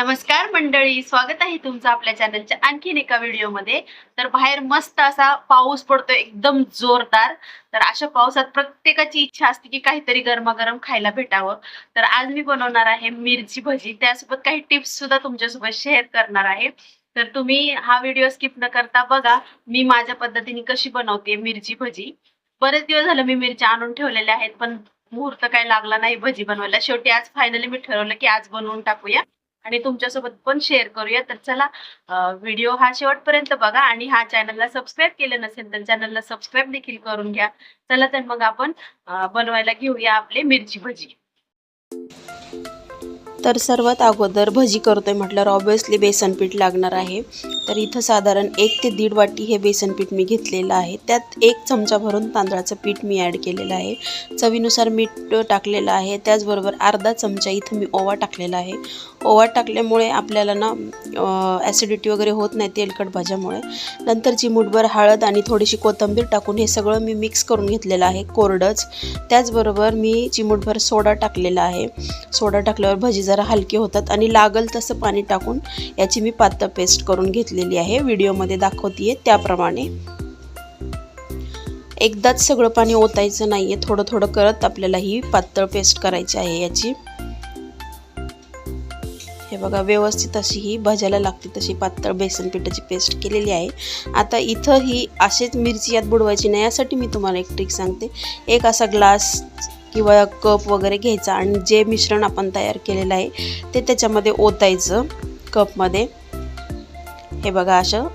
नमस्कार मंडळी स्वागत आहे तुमचं आपल्या चॅनलच्या आणखीन एका व्हिडिओमध्ये. तर बाहेर मस्त असा पाऊस पडतोय एकदम जोरदार. तर अशा पावसात प्रत्येकाची इच्छा असते की काहीतरी गरमागरम खायला भेटावं. तर आज मी बनवणार आहे मिरची भजी. त्यासोबत काही टिप्स सुद्धा तुमच्यासोबत शेअर करणार आहे. तर तुम्ही हा व्हिडिओ स्किप न करता बघा मी माझ्या पद्धतीने कशी बनवते मिरची भजी. बरेच दिवस झालं मी मिरच्या आणून ठेवलेल्या आहेत पण मुहूर्त काय लागला नाही भजी बनवायला. शेवटी आज फायनली मी ठरवलं की आज बनवून टाकूया. आणि तुमच्यासोबत पण शेअर करूया. तर चला व्हिडिओ हा शेवटपर्यंत बघा आणि हा चॅनलला सबस्क्राईब केलं नसेल तर चॅनलला सबस्क्राईब देखील करून घ्या. चला तर मग आपण बनवायला घेऊया आपले मिरची भजी. तर सर्वात अगोदर भजी करतोय म्हटल्यावर ऑब्विसली बेसन पीठ लागणार आहे. तर इथं साधारण एक ते दीड वाटी हे बेसन पीठ मी घेतलेलं आहे. त्यात एक चमचा भरून तांदळाचं पीठ मी ॲड केलेलं आहे. चवीनुसार मीठ टाकलेलं आहे. त्याचबरोबर अर्धा चमचा इथं मी ओवा टाकलेला आहे. ओवा टाकल्यामुळे आपल्याला ना ॲसिडिटी वगैरे होत नाही तेलकट भाज्यामुळे. नंतर चिमूटभर हळद आणि थोडीशी कोथिंबीर टाकून हे सगळं मी मिक्स करून घेतलेलं आहे. कोरडंच. त्याचबरोबर मी चिमूटभर सोडा टाकलेला आहे. सोडा टाकल्यावर भजी जरा हलके होतात आणि लागल तसं पाणी टाकून याची मी पातळ पेस्ट करून घेतलेली आहे. व्हिडिओमध्ये दाखवते त्याप्रमाणे. एकदाच सगळं पाणी ओतायचं नाही आहे थोडं थोडं करत आपल्याला ही पातळ पेस्ट करायची आहे याची. हे बघा व्यवस्थित अशी ही भजायला लागते तशी पातळ बेसन पिठाची पेस्ट केलेली आहे. आता इथं ही अशीच मिरची यात बुडवायची नाही यासाठी मी तुम्हाला एक ट्रिक सांगते. एक असा ग्लास किंवा कप वगैरे घ्यायचा आणि जे मिश्रण आपण तयार केलेलं आहे ते त्याच्यामध्ये ओतायचं कपमध्ये. हे बघा असं.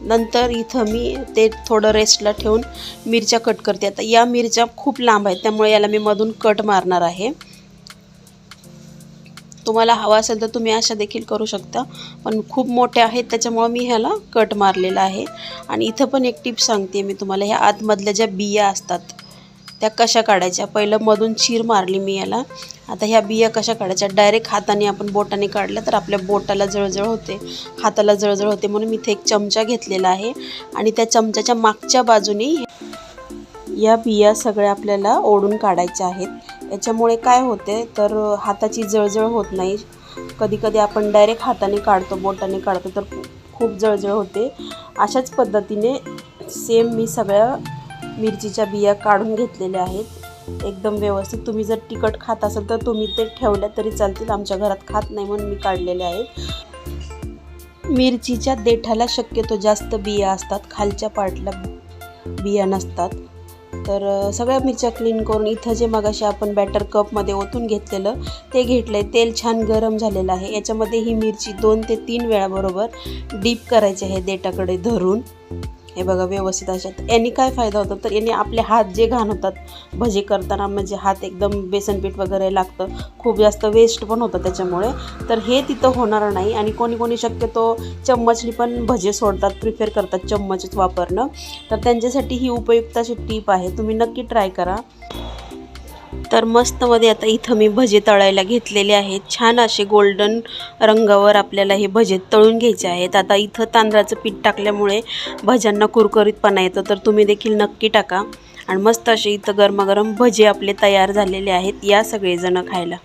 नंतर इथं मी ते थोडं रेस्टला ठेवून मिरच्या कट करते. आता या मिरच्या खूप लांब आहेत त्यामुळे याला मी मधून कट मारणार आहे. तुम्हाला हवा असेल तर तुम्ही अशा देखील करू शकता पण खूप मोठ्या आहेत त्याच्यामुळं मी ह्याला कट मारलेला आहे. आणि इथं पण एक टिप सांगते मी तुम्हाला ह्या आतमधल्या ज्या बिया असतात त्या कशा काढायच्या? पहिलं मधून चीर मारली मी याला. आता ह्या बिया कशा काढायच्या? डायरेक्ट हाताने आपण बोटाने काढल्या तर आपल्या बोटाला जळजळ होते. हाताला जळजळ होते म्हणून मी इथे एक चमचा घेतलेला आहे. आणि त्या चमच्याच्या मागच्या बाजूने या बिया सगळ्या आपल्याला ओढून काढायच्या आहेत. याच्यामुळे काय होते? तर हाताची जळजळ होत नाही. कधी कधी आपण डायरेक्ट हाताने काढतो बोटाने काढतो तर खूप जळजळ होते. अशाच पद्धतीने सेम मी सगळ्या मिरचीच्या बिया काढून घेतलेल्या आहेत. एकदम व्यवस्थित तुम्ही जर तिखट खात असाल तर तुम्ही ते ठेवल्या तरी चालतील. आमच्या घरात खात नाही म्हणून मी काढलेले आहेत. मिरचीच्या देठाला शक्यतो जास्त बिया असतात. खालच्या पार्टला बिया नसतात. तर सगळ्या मिरच्या क्लीन करून इथं जे मगाशी आपण बॅटर कपमध्ये ओतून घेतलेलं ते घेतलं आहे तेल छान गरम झालेलं आहे. याच्यामध्ये ही मिरची दोन ते तीन वेळाबरोबर डीप करायची आहे देठाकडे धरून. हे बघा व्यवस्थित अशात यांनी काय फायदा होतो? तर यांनी आपले हात जे घाण होतात भजी करताना म्हणजे हात एकदम बेसनपीठ वगैरे लागतं. खूप जास्त वेस्ट पण होतं त्याच्यामुळे. तर हे तिथं होणार नाही आणि कोणी कोणी शक्यतो चम्मचनी पण भजे सोडतात प्रिफेर करतात चम्मचच वापरणं. तर त्यांच्यासाठी ही उपयुक्त अशी टीप आहे. तुम्ही नक्की ट्राय करा. तर मस्तमध्ये आता इथं मी भजे तळायला घेतलेले आहेत. छान असे गोल्डन रंगावर आपल्याला हे भजे तळून घ्यायचे आहेत. आता इथं तांदळाचं पीठ टाकल्यामुळे भज्यांना कुरकुरीतपणा येतो तर तुम्ही देखील नक्की टाका. आणि मस्त असे इथं गरमागरम भजे आपले तयार झालेले आहेत या सगळेजणं खायला.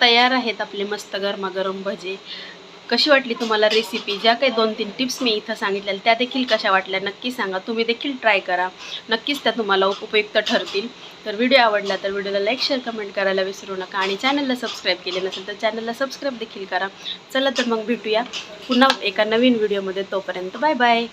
तयार आहेत आपले मस्त गरमागरम भजे. कशी वाटली तुम्हाला रेसिपी ज्या काही दोन तीन टिप्स मी इथं सांगितलेल्या त्या देखील कशा वाटल्या नक्की सांगा. तुम्ही देखील ट्राय करा. नक्कीच त्या तुम्हाला उपयुक्त ठरतील. तर व्हिडिओ आवडला तर व्हिडिओला लाईक शेअर कमेंट करायला विसरू नका. आणि चॅनलला सबस्क्राईब केले नसेल तर चॅनलला सबस्क्राईब देखील करा. चला तर मग भेटूया पुन्हा एका नवीन व्हिडिओमध्ये तोपर्यंत बाय बाय